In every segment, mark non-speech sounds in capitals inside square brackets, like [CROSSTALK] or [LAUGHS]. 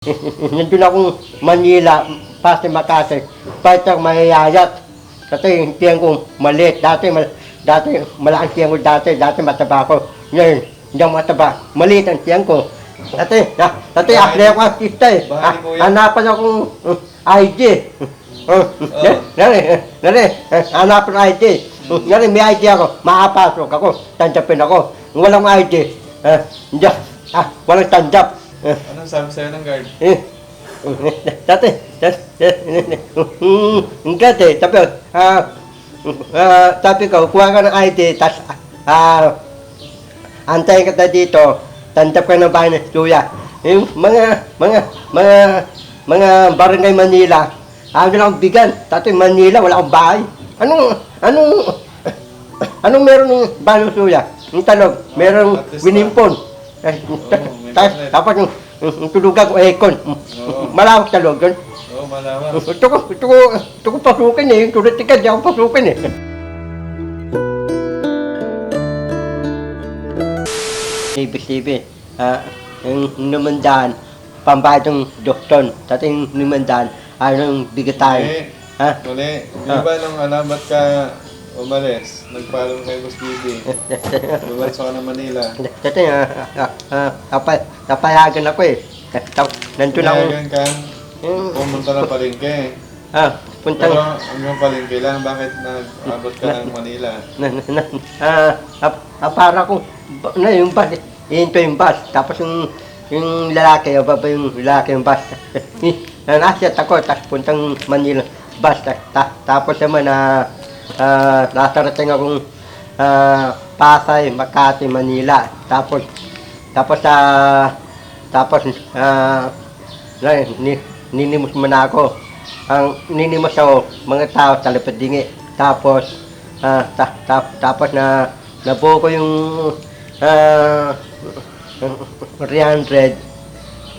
[LAUGHS] Nandun akong Manila, pasti Makati. Kahit ako mayayat. Kasi yung tiyan ko maliit. Dati, mal, dati malaking tiyan ko dati. Dati mataba ko. Ngayon, hindi ako mataba. Maliit ang tiyan ko. Dati, na, dati Bahay- apply ako artista eh. bahay Ah, hanapan akong uh, ID. Uh, Nari, nari, eh, hanapan ID. Uh, Nari, may ID ako. Makapasok ako. Tanggapin ako. Walang ID. Uh, hindi, ah, walang tanggap. Anong sabi sa'yo ng guard? eh, dati, dati, ko, ah, ah, sabi ko, kuha ka ng ID, tas, ah, antayin ka dito, tandap ka ng bahay ng suya. Yung mga, mga, mga, mga barangay Manila, ayaw na akong bigan. Dati Manila, wala akong bahay. Anong, anong, anong meron ng bahay ng suya? Yung talog, meron At least winimpon. Eh, may internet. Tapos yung, yung tulugan ko, aircon. Oo. Malawak talog yun. Oo, malaman. Gusto ko, gusto ko, gusto ko pasukin eh. Yung tulad tika, di ako pasukin eh. Ibig ah, yung numandaan, pambayad ng doktor. Dati yung numandaan, ayaw ng bigatan. Muli, Ha? muli. Di Ah. ba nung ano, ba't ka umalis? Nagpaalam kay Boss Bibi. Bumalis [LAUGHS] ka ng Manila. Dati, ah, ah, ah, napay- napayagan ako eh. Tapos, nandun ako, Kaya ka, yung, pumunta ng palengke. ah, puntang, Pero hanggang palengke lang, bakit nag-abot ka ng Manila? na, na, na, ah, ah, ah, para ko, ba- na yung bus, ihinto yung bus, tapos yung, yung lalaki, o baba yung lalaki yung bus. na [LAUGHS] nasa ako, tapos puntang Manila, bus, ta, ta- tapos naman na, ah, nasarating akong, ah, Pasay, Makati, Manila, tapos, tapos sa, tapos, na, ni, ninimos mo na ako. Ang ninimos ako, mga tao sa dingi. Tapos, ah, ta, ta, tapos na nabuo ko yung ah, 300.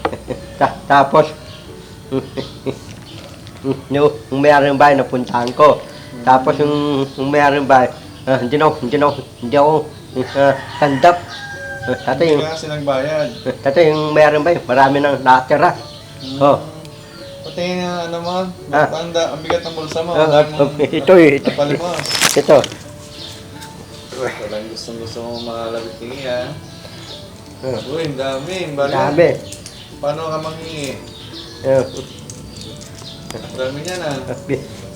[LAUGHS] ta, tapos, [LAUGHS] yung mayroong bahay napuntahan ko. Tapos yung, yung mayroong bahay, ah, hindi na hindi na hindi ako ah, tandap. Uh, Tatay Hindi yung, ka kasi nagbayad. Ito yung meron ba? Marami nang natira. Oh. Pati nga, ano mo, Ah. matanda, ang bigat ng bulsa mo. Ah, ah, mong ito eh, ito. napalimos. Ito. Walang gustong gusto mo mga labit-tingi, ha? Ah, Uy, ang dami. ang bali. Dami. Paano ka manghingi? Ah, Ang dami niyan, ha?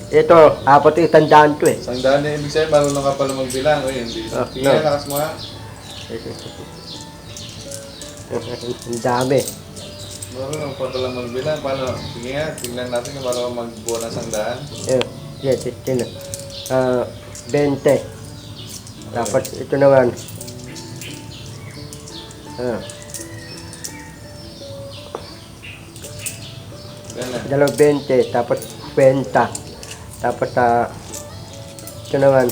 Ito, apat yung tandaan to eh. Isang daan na ibig sabihin, marunong ka pala magbilang. Uy, hindi. Ah, Tingnan, no. lakas mo, ha? [LAUGHS] Ang dami. Marunong pa pala magbilang. Paano? Sige nga, tingnan natin kung paano ka magbuo ng isang daan. Yan, yan, na. Ah, 20. Tapos ito naman. Ah, Yan na. dalawa 20. Tapos 20. Tapos sa ito naman.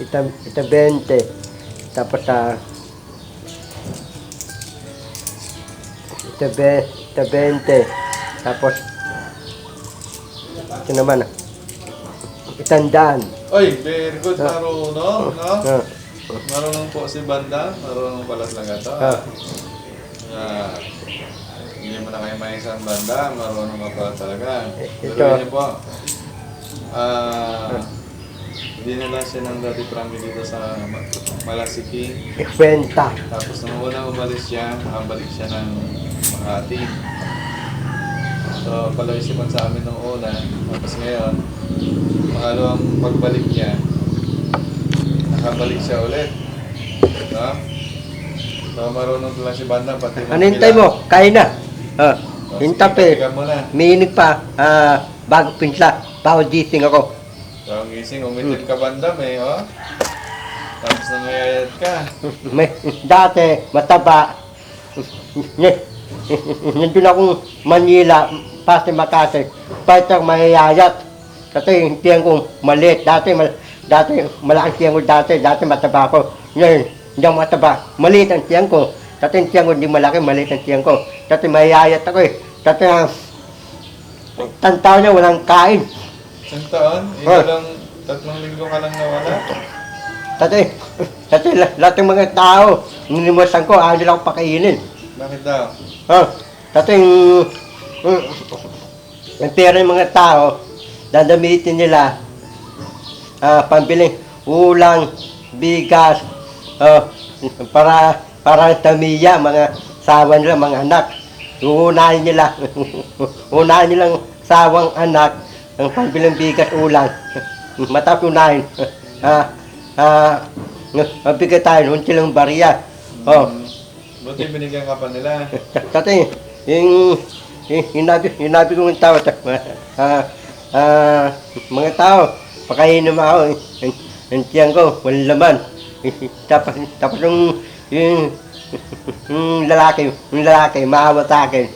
Ito, ito 20. Tapos sa ito, be, ito 20. Tapos ito naman. Itandaan. Uy, very good, Ah. marunong, no? Ah, Marunong po si Banda. Marunong pala talaga to. ah, Ah, mo na kayo may isang banda, marunong ka pala talaga. Ito. Pero yun po, ah, dinala siya ng Daddy Frankie dito sa Ma- Malasiki. Ikwenta. Tapos nung una umalis siya, ah, balik siya ng Makati. So, palaisipan sa amin nung una. Tapos ngayon, pangalawang pagbalik niya, nakabalik siya ulit. No? So, marunong lang si Banda, pati Ano hintay mo? Kain na. Ah, hintap eh. Tingnan mo na. Miinig pa. Ah, bago pinsla. Bago gising ako. So, ang gising, umitin ka Banda, may, oh. Tapos nangayayat ka. [LAUGHS] May, dati, mataba. [LAUGHS] [LAUGHS] Nandun akong Manila, pasti Makati. Kahit ako mayayat. Kasi yung tiyan ko maliit. Dati, mal, dati malaking tiyan ko dati. Dati mataba ako. Ngayon, hindi ako mataba. Maliit ang tiyan ko. Dati yung tiyan ko hindi malaki, maliit ang tiyan ko. Dati mayayat ako eh. Dati, uh, tantaw niya walang kain. Isang taon, Oh. ilang tatlong linggo ka lang nawala. Dati, dati la- lahat ng mga tao, ninimusan ko, ayaw nila akong pakainin. Bakit daw? Oh, dati yung, yung, yung pera ng mga tao, dadamitin nila, ah, pambiling ulang, bigas, oh, para, para tamiya, mga sawa nila, mga anak. Uunahin nila, [LAUGHS] unahin nilang sawang anak, ang pambiling bigas, ulang. [LAUGHS] Matapos unahin, [LAUGHS] ah, ah, mabigay tayo, unti lang bariya. Oh, Mm. Buti binigyan ka pa nila. Dati, yung, yung, hinabi, hinabi ko ng tao, ah, ah, mga tao, pakainin mo ako, yung, yung tiyan ko, walang laman. tapos, tapos yung, yung, yung lalaki, yung lalaki, maawa sa akin.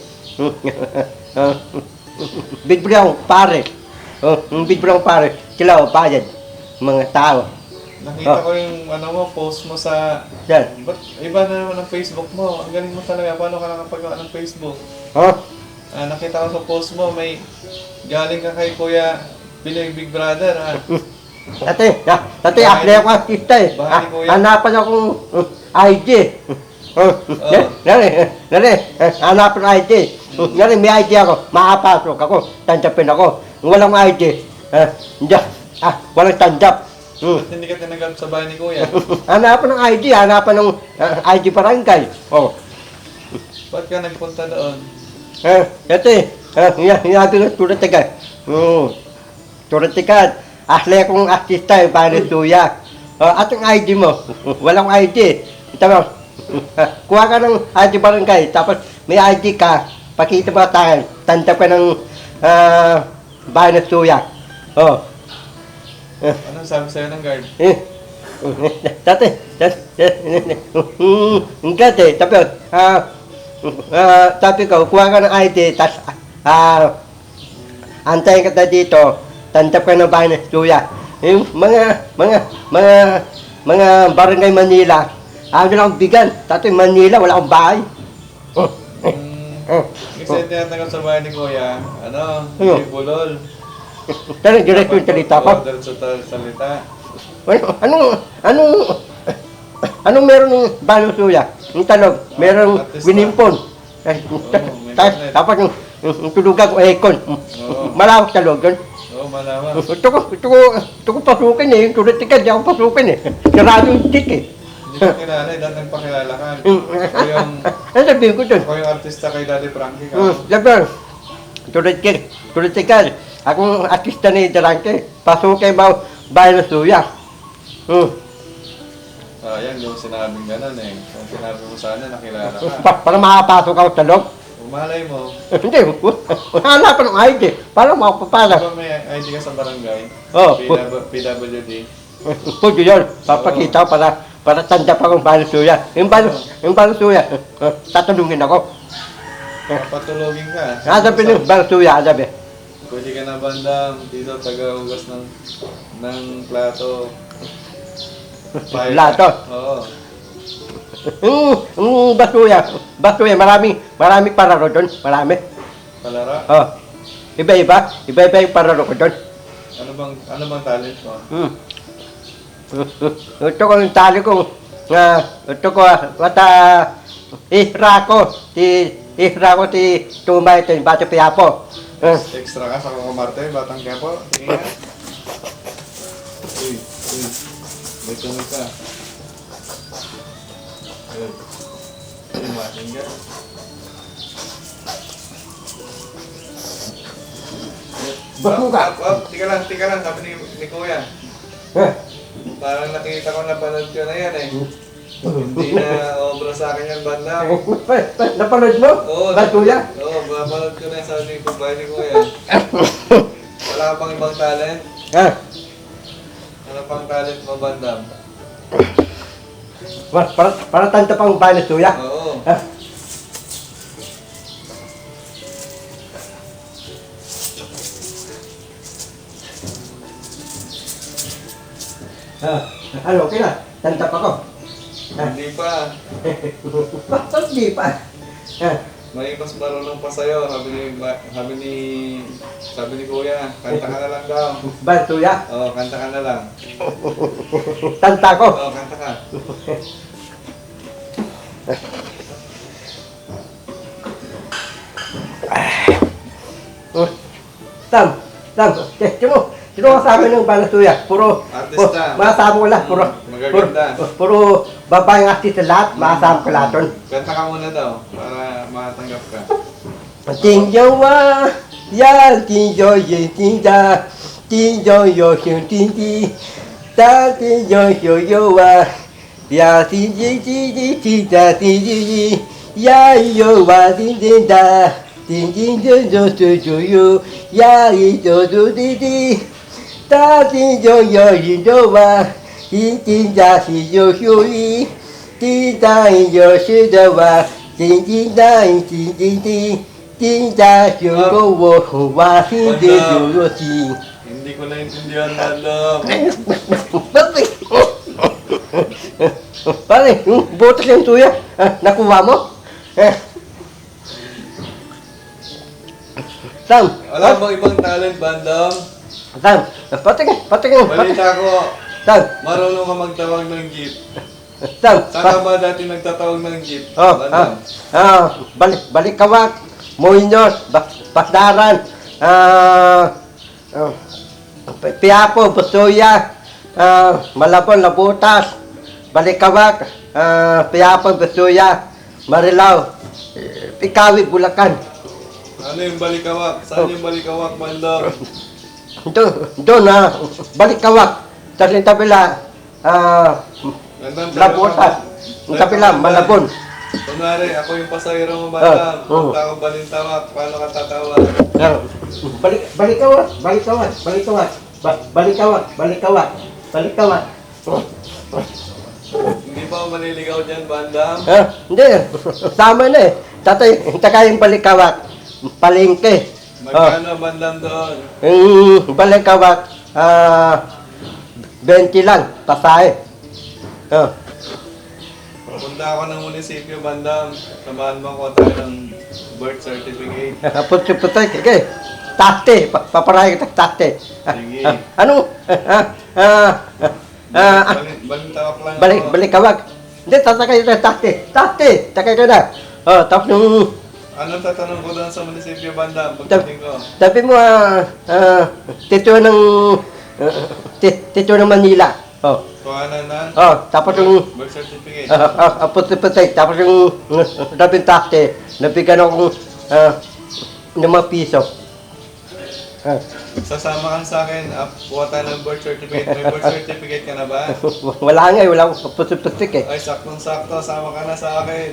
Ah, Bidbri ako, pare. Oh, yung bidbri ako, pare, sila ako, payad. Mga tao. Nakita Oh. ko yung ano mo, post mo sa... Yan. Ba't iba na naman ang Facebook mo? Ang galing mo talaga. Paano ka nakapagawa ng Facebook? Oh, Ah, nakita ko sa post mo, may galing ka kay Kuya Pinoy Big Brother. Ah. [LAUGHS] Dati, da, dati Bahay apply ako artista eh. bahay ni Ah, Kuya. hanapan akong uh, ID. Uh, Oo. Nari, nari, eh, hanapan ng ID. Uh, Nari, may ID ako. Makapasok ako. Tanggapin ako. Walang ID, ah, hindi, ah, walang tanggap. Hmm. Ba't hindi ka tinagal sa bahay ni Kuya? [LAUGHS] hanapan ng ID, hanapan ng ah, ID barangay. Oh. Ba't ka nagpunta doon? Eh, dati, eh, hinabi ko tulad tiga. Hmm. Tulad tiga. Asli akong artista, eh, para suya. Oh, at yung ID mo, [LAUGHS] walang ID. Tama, [LAUGHS] kuha ka ng ID barangay, tapos may ID ka, pakita mo tayo, tanda ka ng ah, bahay ng suya. Oh. Anong sabi sa'yo ng guard? Eh, [LAUGHS] dati, dati, hmm, dati, tapi, ah, ah, sabi ko, kuha ka ng ID, tas, ah, antayin ka na dito, tantap ka ng bahay ng suya. Yung mga, mga, mga, mga barangay Manila, ayaw nila akong bigan. Dati Manila, wala akong bahay. Oh, Hmm, oh, kasi tinatanggal sa bahay ni Kuya, ano, Ano? hindi bulol. Pero diretso yung salita ko. Oo, diretso tal- salita. Ano, anong, anong, anong meron ng balo suya? Yung talog, merong artista. winimpon. Eh, may. Tapos yung, yung tulugan ko, aircon. Oo. Malawak talog yun. Oo, malaman. Ito ko, ito ko, ito ko pasukin eh. Yung tulad tika, di ako pasukin eh. Sarado yung tik eh. Hindi ko kilala eh, dahil nagpakilala ka. Yung, Ako yung, ano sabihin ko dun? ako yung artista kay Daddy Frankie ka. Hmm, sabi, tulad tika, tulad tika, akong artista ni Darangke, pasukin ba bahay ng suya? Hmm. Sayang yung sinabing ganun eh. Kung sinabi mo sana, nakilala ka. Pa, para makapasok ako sa loob. Umalay mo, Hindi, wala pa ng ID. Paano di makapapasok? ba may ID ka sa barangay? Oo. PW, PWD. Pwede yun. Papakita ko para, para tanda pa kong balusuya. Yung balus, yung balusuya, uh, tatanungin ako. Papatulogin ka. Sabi ng balusuya, sabi. Pwede ka na bandang dito taga-ugas ng ng plato. [LAUGHS] Plato? Oo. Yung, yung basuya, basuya, marami, marami pararo doon. Marami. Palara. Oh. Iba-iba, iba-iba yung pararo ko doon. Ano bang ano bang talent mo? Hmm. Ito ko yung tali ko. Nga, ito ko, wata, ihra ko, si, ihra ko si Tumay, ito yung bata piyapo. Uh, Extra ka sa kukumarte, batang kepo. Tingin nga. [LAUGHS] Uy, uy. May tunog ka. Ayun. Mating ka. Bago ka. Up, up, tika lang, tika lang, sabi ni, ni Kuya. eh, Parang nakita ko napanood ko na yan eh. Hindi na obra sa akin yan, banda. [LAUGHS] Napanood mo? Oo, Basuya? Oo, napanood ko na yan, sabi ni Kuya ni Kuya. [LAUGHS] Wala pang ibang talent? Ah, Ano pang talent mo, bandam? Para, para, para tanda pang balusuya. Oo. Ah, ah, ano, okay na. Tanda pa ko. Ah, Hindi pa. [LAUGHS] Bakit di pa? Ah, may mas marunong pa sa'yo. Sabi ni, ba- sabi ni, sabi ni Kuya, kanta ka na lang daw. Ban tuya. Oo, kanta ka na lang. Tanta ko. Oo, kanta ka. Oh. Sam, Sam, eh, sino, sino kasama ng Balasuya? Puro, Artista. puro masama ko lahat. Puro, Magaganda. Puro, puro babaeng artista lahat, hmm. maasahan ko lahat ron. Kanta ka muna daw para matanggap ka. [LAUGHS] Tingyawa, ya tingyo ye tingya, tingyo yo xiu tingyi, ta tingyo yo yo wa, ya tingyi tingyi tingya tingyi, ya yo wa tingyi da, tingyi yo yo yo yo, ya yo yo tingyi, ta tingyo yo yo wa, 金金就就就有，呀一就就滴滴，大金牛有人有啊，金金的是有有一，金大有是的哇，金金大金金的。金家有个我哇，金家有个金。 Hindi ko naintindihan, Madam. Bakit? Pare, yung butas yung tuya, ah, nakuha mo? Eh. Sam, Wala bang ibang talent, Bandam? Sam, patingin, patingin, patingin. Balita ko, Sam, marunong ka magtawag ng jeep. Sam, Saan ka ba dati nagtatawag ng jeep? Oh, Bandam? ah, ah, balik, balik kawak, Moinos, Bak- Bakdaran, ah, ah, Piapo, Busuya, ah, Malabon, Labutas, balik kawak, ah, Piapo, Busuya, Marilao, Ikawi, Bulacan. Ano yung balikawak? Saan yung balikawak, Bandam? Doon, doon, ah, balik kawak, sa tabila, ah, Labutas, sa tabila, Malabon. Kunwari, ako yung pasahero mo, Bandam. Ah, oo. Punta ako balintawak, paano ka tatawa? Ah, balik balik kawat, balik kawat, balik kawat, ba- balik kawat, balik kawat, balik kawat. Hindi pa ako maniligaw dyan, Bandam. Ah, hindi, sama na eh. Tatay, taka yung balik kawat, palengke. Ah, Magkano, Bandam doon? yung balik kawat, ah, 20 lang, pasahe. Ah, Punta ako ng munisipyo, Bandam. Samahan mo ako tayo ng birth certificate. [LAUGHS] puti-puti, kaya, tate, pa- paparay kita tate. Sige. ah, ano? Ah, ah, ah, ah, Balin- balintawak lang Balik, ako. balik kawag. Hindi, tatakay ka, tate. Tate, takay ka na. Oh, tapos nung, Anong tatanong ko doon sa munisipyo, Bandam? Pagdating ko. sabi mo, ah, ah, tito ng, tito ng Manila. Oh, Kuhanan na. oh, tapos yung, Birth certificate. ah, ah, ah, tapos yung, uh, rabing tate, nabigyan akong, ah, ng mga piso. Ah, Sasama ka sa akin. ah, Kuha tayo ng birth certificate. May birth certificate ka na ba? [LAUGHS] wala nga, eh, wala akong puti-puti eh. Ay, saktong-sakto. Sama ka na sa akin.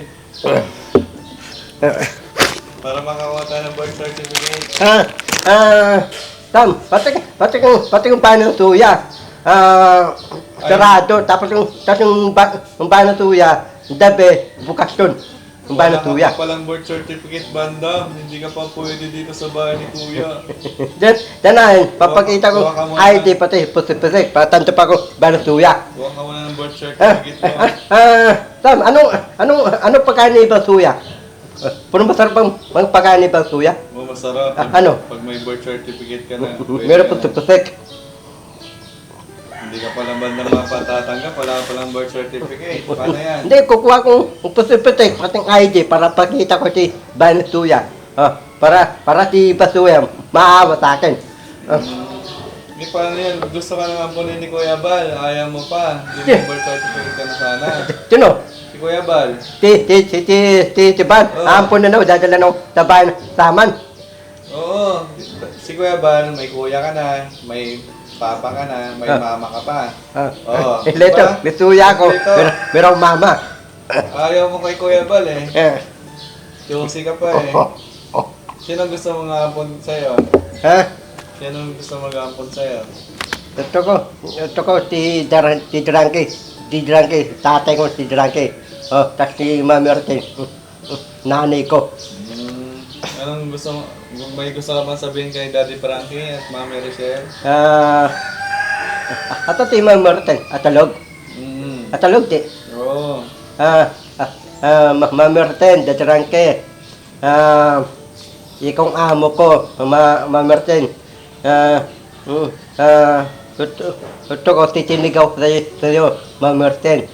Ah, Para makakuha tayo ng birth certificate. Ah, ah, Tam, pati, pati kung, pati kung paano tuya. Ah, sarado, tapos yung, tapos yung, ba, yung paano tuya, dabe, bukas yun. Yung paano Wala ka tuya. pa palang birth certificate, Bandam. Hindi ka pa pwede dito sa bahay ni Kuya. [LAUGHS] Then, danahin, papakita ko, muna. ID pati, puti-puti, patanto pa ko, paano tuya. Kuha ka muna ng birth Ah, certificate mo. ah, ah, Tam, anong, anong, anong pagkain ni Basuya? Puro masarap ang, ang pagkain ni Basuya? Oh, masarap. Ah, ano? Pag may birth certificate ka na. [LAUGHS] Meron na. puti-puti. Hindi ka pala bandang mapatatanggap. Wala ka palang birth certificate. Paano yan? Hindi, kukuha kong puti-puti, pating ID, para pakita ko si Banatuya. Ah, para, para si Basuya, maawa sa akin. Ah, Hindi paano yan? Gusto ka naman po ni Kuya Bal. Ayaw mo pa. Hindi mo birth certificate ka na sana. sino? Si Kuya Bal. Si, si, si, si, si, si Ban, Oo. ampun na na, dadala ng tabayan saman. Oo. Si Kuya Bal, may kuya ka na. May papa ka na. May Ah. mama ka pa. Ah, Oo. [LAUGHS] eh, Leto, Diba? Basuya ko, Leto. mer merong mama. Ayaw mo kay Kuya Bal eh. Eh, Choosy ka pa eh. oh, oh, Sino gusto mong ampon sa'yo? ha? Sino gusto mag-ampon sa'yo? Ito ko, ito ko, si, Dar si Drangke, si Drangke, tatay ko si Drangke. Oh, tapos si Mami Ortiz, [LAUGHS] nanay ko. Hmm, anong gusto mo? May gusto ka bang sabihin kay Daddy Frankie at Mami Rochelle? Ah, ato ti Mami Ortiz, atalog. Hmm. Atalog di. Oo. Ah, ah, ah, Ma- Mami Ortiz, dadarangke. ah, ikong amo ko, ma, ma Martin, ah, mm, ah, ito, ito ko titinigaw sa'yo, sa'yo, ma Martin.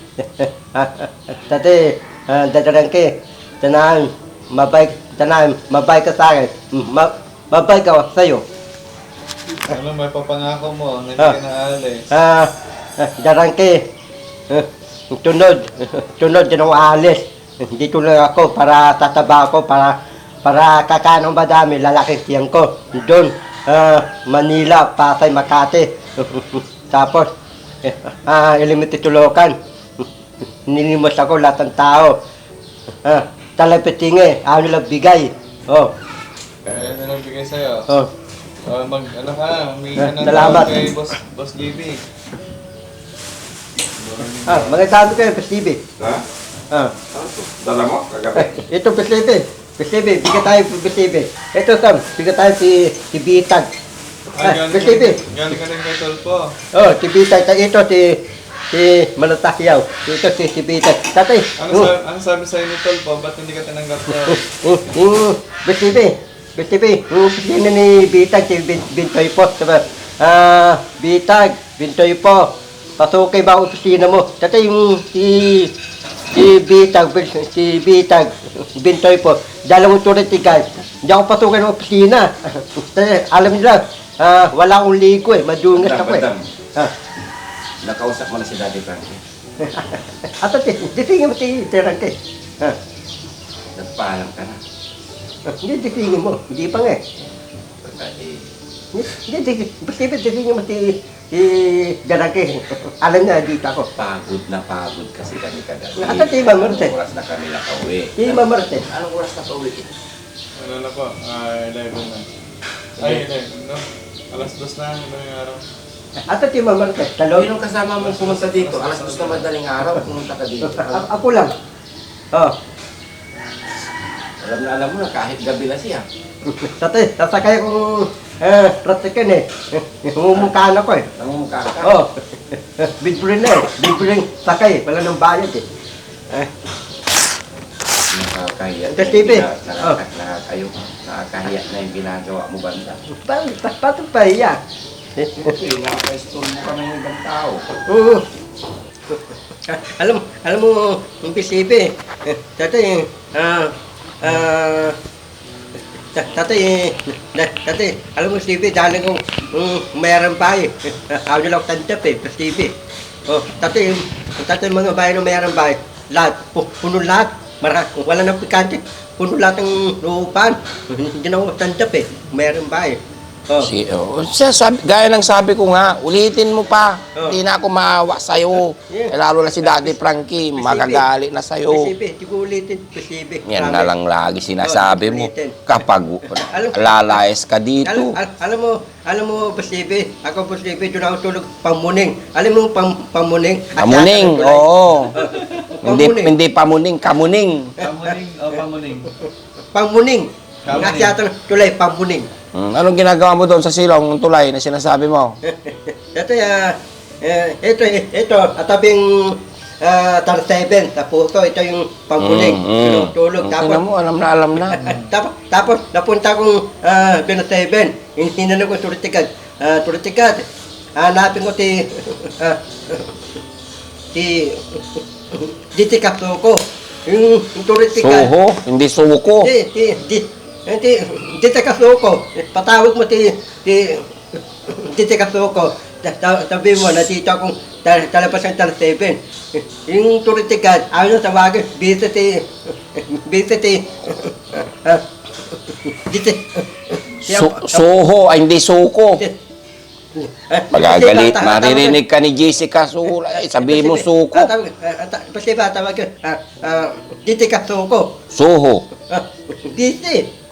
Dati, [LAUGHS] ah, dadalang ke, tanahan, mabay, tanahan, mabay ka sa akin, ma, mabay ka sa'yo. Ano, may papangako mo na hindi Ah. ka naalis. Ah, ah, darang ke, ah, tunod, tunod din ako alis. Dito lang ako para tataba ako, para para kakanong madami, lalaki siyang ko. Doon, ah, Manila, Pasay, Makati. [LAUGHS] Tapos, eh, ah, Ilimiti Tulokan. Nilimos ako lahat ng tao. Ah, talapitingi, ano lang bigay. Oh, Kaya na lang bigay sa'yo. oh. Uh, mag, ano ka, ka Ah, ng salamat. kay Boss, Boss JB. Ah, magandang kayo, Stevie. Ha? Ah. Dala mo? Kagabi? Ito, Pesebe. Pesebe, bigyan tayo Pesebe. Ito, Sam, bigyan tayo si, si Bitag. Ah, galing, Pesebe. galing ka rin kay Tolpo. Oh, si Bitag. Ito, si, si Malatakyaw. Ito, si, si Bitag. Tatay. Ano, oh, sa, ano sabi sa'yo ni Tolpo? Ba't hindi ka tinanggap na? oh, oh, Pesebe. Pesebe, yung opisina ni Bitag, si Bin, Bintoy po. Diba? Ah, Bitag, Bintoy po. Pasukay ba ang opisina mo? Tatay, yung si, si Bitag, Bin- si Bitag, Bintoy po. Dalawang turity guys. Hindi ako pasukin ng opisina. [LAUGHS] Tatay, alam niyo lang, ah, wala akong ligo eh. Madungas ako eh. Madam. Ah. Nakausap mo na si Daddy Frankie. [LAUGHS] Ato, titingin mo si Terante. Ah. Nagpaalam ka na. Hindi, titingin mo. Hindi pa nga eh. Pagka eh, Hindi, hindi. Basta ibig titingin mo si, si Garake. Alam niya, dito ako. pagod na pagod kasi kami kagabi. Ata, si Ma'am Marte. Anong oras na kami nakauwi? Si Ma'am Marte. Anong oras na pauwi? Ano na po? Ah, 11 na. Ay, 11, no? Alas 2 na, ano yung araw? Ata, si Ma'am Marte. Talo. Sinong kasama mo pumunta dito? Alas dos na madaling araw, pumunta ka dito. A- ako lang. Oh. Alam na alam mo na kahit gabi na siya. [LAUGHS] Tatay, sasakay akong eh, tratikin eh. [LAUGHS] Humumukhaan ako eh. Nangumukha ka. Oh. [LAUGHS] Bidbrin na eh. Bidbrin sakay. Wala nang bayad eh. Eh, Nakakahiya. Ito, Stevie. Nakaka- Oh. Nakakahiya na yung ginagawa mo banda. paano, pa- paano pa iya? Okay, nakaka-stone mo kami ng ibang tao. Oo. alam, alam mo, yung eh, tatay, ah, ah, ta- tatay, tatay, alam mo, PCB, dahil kong um, mayroon pa eh. Ako tandap eh, PCB. Oh, tatay, tatay, mga bayan ng mayroon pa eh, lahat, pu- puno lahat, mara, wala nang pikante, puno lahat ng lupan. Hindi na ako tandap eh, mayroon pa eh. Oh. Si, oh, siya, sabi, gaya ng sabi ko nga, ulitin mo pa. Oh. Hindi na ako maawa sa'yo. Yeah. Eh, lalo na si Daddy Frankie, magagalit na sa'yo. PCB, di ko ulitin, PCB. Yan na lang lagi sinasabi mo. ulitin. Kapag [LAUGHS] Alam- lalayas ka dito. Alam, al- alam mo, alam mo, Basibe, ako Basibe, doon ako tulog pamuning. Alam mo, pam, pamuning. Kamuning, Asyata [LAUGHS] ng tulay. oo. Oh, [LAUGHS] Hindi, pamuning. hindi pamuning, kamuning. Pamuning o pamuning? Pamuning. Pamuning. Ng tulay, pamuning. Hmm, anong ginagawa mo doon sa silong ng tulay na sinasabi mo? [LAUGHS] ito, uh, ito, ito, atabing uh, tar 7 sa puso, ito yung pamuning. Mm, mm. Tulog. Ang Tapos, mo, alam na alam na. [LAUGHS] tapos, tapos, napunta akong uh, Bino 7. Hinanong ko turitikad. Uh, turitikad. Hanapin ko si... [LAUGHS] ah, si... Diti Kasuko. Yung, yung turitikad. Suho, hindi suko. Di, di, di, di, Diti Kasuko. Patawag mo si... si Diti Kasuko. Ta- ta- Sabi mo, nandito akong tal talapas ng tal 7. Yung turitikad, ayaw na tawagin, bisa si... Bisa si... ah, [LAUGHS] Diti... Su suho, ay hindi suko. Magagalit, maririnig ka ni Jessica Suho. Sabihin mo suko. Pasti ba tawag ko? Ah, ah, Diti Kasuko. Suho.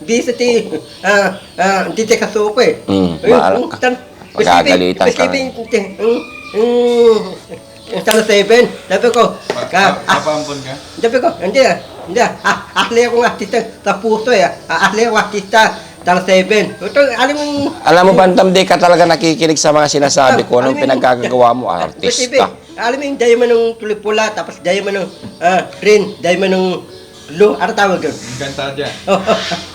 Ah. Busy ti, ah, ah, dito ka suko eh. Hmm, bahala yung ka. tan- Magagalitan ka yung, yung, yung talo seven, sabi ko, ka, ah, Papampun ka? sabi ko, hindi ah, hindi ah, ah, ahli akong artista sa puso eh, ah, ahli akong artista, talo seven. Ito, alam mo, Alam mo, Bantam, di ka talaga nakikinig sa mga sinasabi ko. Anong pinagkagagawa mo, artista. alam mo yung diamond ng tulipula, tapos diamond ng, ah, green, diamond ng, Lu, ano tawag yun? Yung kanta dyan. [LAUGHS] Oh,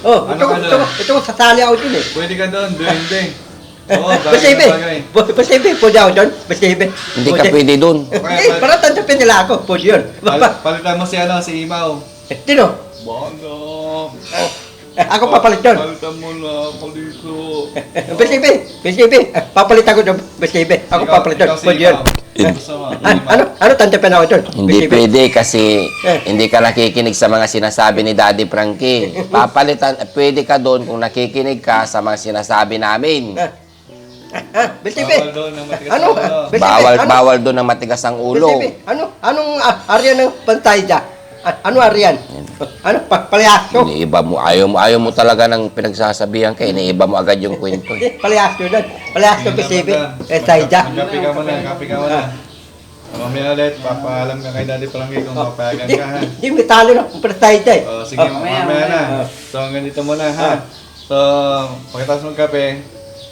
oh, Ano ito, ka ito, doon? ito, sasali ako dun eh. Pwede ka doon, duwende. [LAUGHS] Oo, Basta bagay na bagay. basta ibe, pwede ako dun, basta ibe. Hindi ka pwede dun. [LAUGHS] Eh, para tanggapin nila ako, pwede yun. Pal- palitan mo si ano, si Imaw. Tino, Banda. Eh, ako papalit yun. Palitan mo na ako dito. Basta ibe, papalit ako basta ibe. Ako Ikaw- papalit yun, ikaw pwede yun. Ah, [LAUGHS] ano, ano tanggapin ako dun? Hindi pwede kasi Eh. hindi ka nakikinig sa mga sinasabi ni Daddy Frankie. [LAUGHS] Papalitan, eh, pwede ka doon kung nakikinig ka sa mga sinasabi namin. Ah, ah, basta ibe. Bawal doon ng matigas Ano? na ulo. Basta Bawal, ano? bawal doon ng matigas ang ulo. Ibe, ano, anong ah, area ng pantay dyan? Ano area? Ano, pa, palyaso? Iniiba mo, ayaw mo, ayaw mo talaga ng pinagsasabihan ka, iniiba mo agad yung kwento. eh. Hindi, palyaso doon. Palyaso. Banda. Eh, Saida. Magkapi ka muna, kapi ka muna. Mamaya ulit, papaalam ka kay Daddy Frankie kung papayagan Di, ka ha. di, may talo na. Pantay dyan. Oh, sige, mamaya, na. So, hanggang dito muna ha. So, pagkatapos ng kape,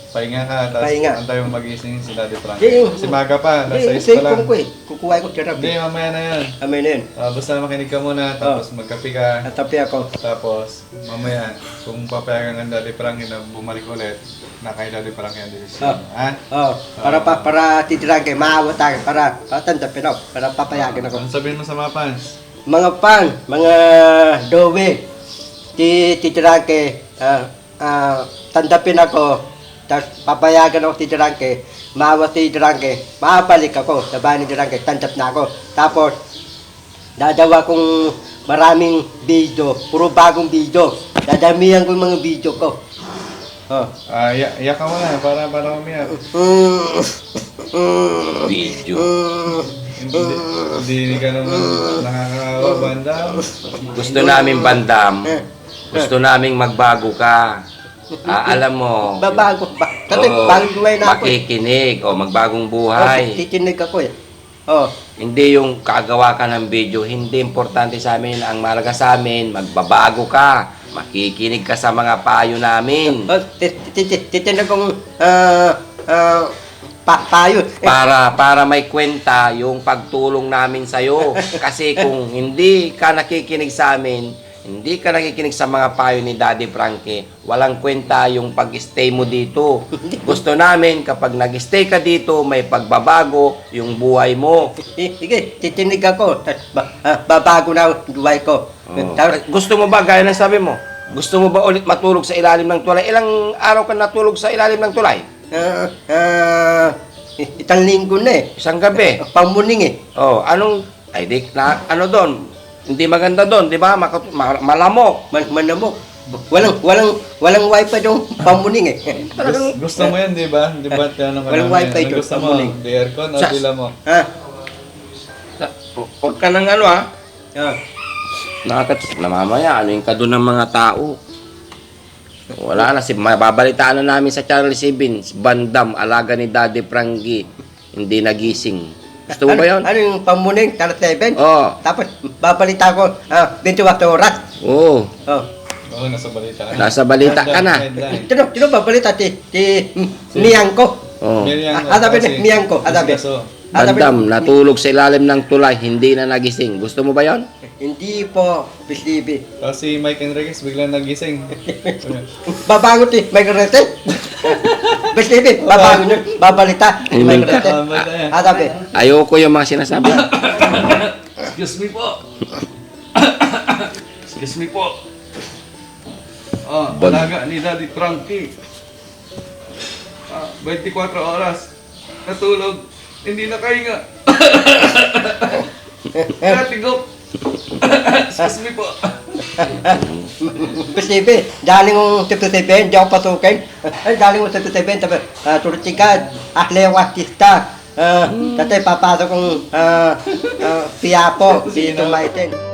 pahinga ka, tapos Pahinga. antay mo magising si Daddy Di, Frankie. Si Maga pa, nasa Hindi, is pa lang. ko eh. Kukuha ko. Hindi, mamaya na yan. Amin na yun. Ah, basta makinig ka muna, tapos magkape ka. Natapi ako. Tapos, mamaya, kung papayagan ng Daddy Frankie na bumalik ulit, na kay Daddy Frankie ang desisyon. Ha? Oh, para pa para titirang kay maawa tayo para para tandapin ako para papayagan ako. Ano sabihin mo sa mga fans? Mga pan, mga dowe, ti titirang kay ah ah, tandapin ako tapos papayagan ako titirang kay maawa titirang kay mabalik ako sa bahay ni titirang kay tandap na ako. Tapos dadawa kong maraming video, puro bagong video. Dadamihan ko yung mga video ko. Oh. Ah, iya- iyak ka muna, para, para umiyak. Video. Hindi, hindi ka naman nakakawa, banda. Gusto namin bandam. Gusto naming magbago ka. Ah, alam mo. Babago ba? Kasi Oo, bagong buhay na ako eh. Makikinig o magbagong Oh, buhay. titinig ako eh. Oh, Hindi yung kagawa ka ng video, hindi importante sa amin. Ang mahalaga sa amin, magbabago ka. Makikinig ka sa mga payo namin. oh kong ah ah pa payo. Eh, Para para may kwenta yung pagtulong namin sa iyo. [LAUGHS] Kasi kung hindi ka nakikinig sa amin, hindi ka nakikinig sa mga payo ni Daddy Frankie, walang kwenta yung pag-stay mo dito. [LAUGHS] Gusto namin kapag nag-stay ka dito, may pagbabago yung buhay mo. [LAUGHS] sige, titinig ako. Ah, [LAUGHS] babago na ang buhay ko. Oh. Gusto mo ba, gaya ng sabi mo, gusto mo ba ulit matulog sa ilalim ng tulay? Ilang araw ka natulog sa ilalim ng tulay? ah ah, itang linggo na eh. Isang gabi. Pamuning eh. Oh, anong, ay di, na, ano doon? Hindi maganda doon, di ba? Makatu- ma- malamok. Man manamok. Walang walang walang wifi dong [LAUGHS] pamuning eh. Gusto, gusto mo yan, di ba? Di ba? Tanong [LAUGHS] ka Walang wifi doon, gusto mo? Di aircon o Sa- dila mo? Ah, Huwag ka nang ano ah. ah. Nakakat namamaya, ano yung kadun ng mga tao? Wala na, si, mababalitaan na namin sa Channel 7, si Bandam, alaga ni Daddy Frankie, hindi nagising. Gusto mo ano, ba yun? Ano yung pamuning? Tara 7? Oo. Tapos, babalita ko, ah, 24 oras. Oo. Oh. Oo, nasa balita ka na. Nasa balita ka na. Sino, sino babalita? Si, si Miyang ko. Oo. Miriam, Ah, adabi kasi- na, miyang ko, adabi. kasi Bandam, natulog sa ilalim ng tulay, hindi na nagising. Gusto mo ba yon? Hindi po, bisibi. Tapos si Mike Enriquez biglang nagising. [LAUGHS] Babago si Mike Rete. Bisibi, babago nyo. Babalita Rete. Ah. Ayoko yung mga sinasabi. [LAUGHS] Excuse me po. [COUGHS] Excuse me po. Ah, Bon. alaga ni Daddy Frankie. Ah, 24 oras. Natulog. Hindi nakahinga. [COUGHS] Natigop. [COUGHS] Excuse me po. [LAUGHS] Bisibi, daling kong 77, di ako pasukin. Ay, daling kong 77, sabi, ah, turtikad, ahle yung artista. Ah, Tatay, papasok kong ah, ah, piyapo, si Tumaitin.